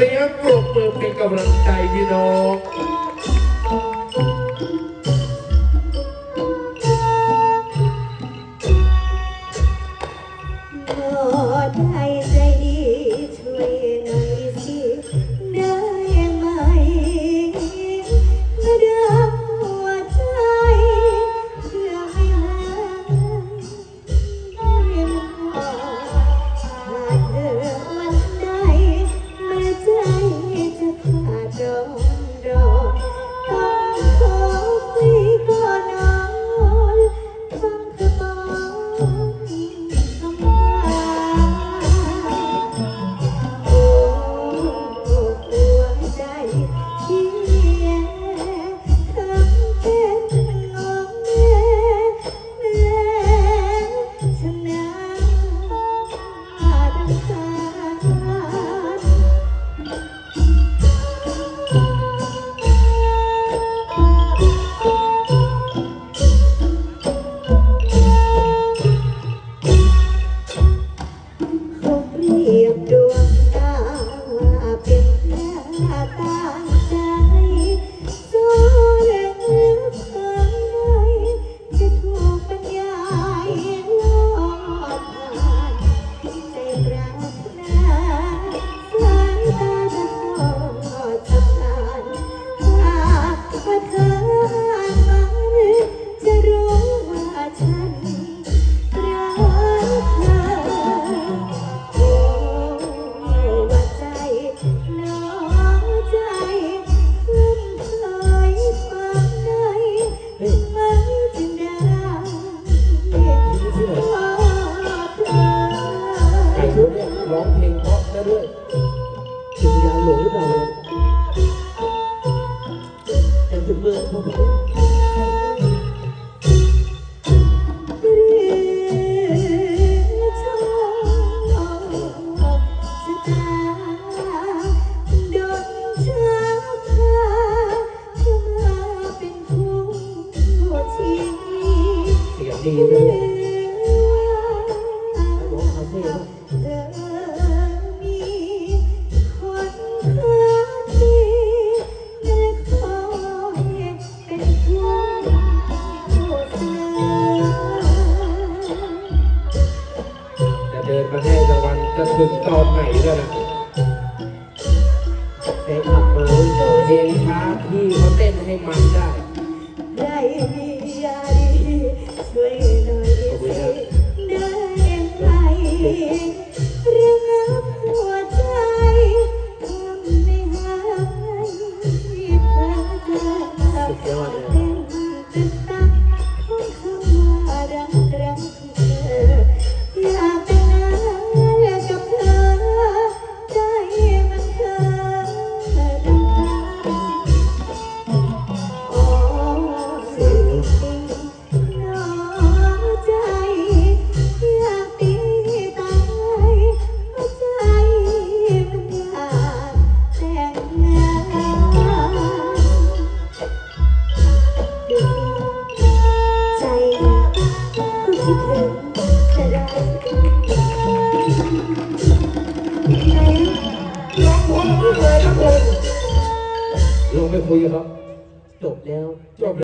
เสียงปรบมือเป็นกำลังใจพี่น้อง ถึงยาหลงหรือเปล่าเนี่ยแต่ถึงเมืองพ่อพ่อดีด้วยบอกเขาเท่ป่ะ จะถึงตอนไหนแล้วล่ะเต้นขับมาเพลงช้าพี่เขาเต้นให้มันได้ ได้มีได้ช่วยหน่อยได้ไหม ลงไปคุยกับเขาจบแล้วจบ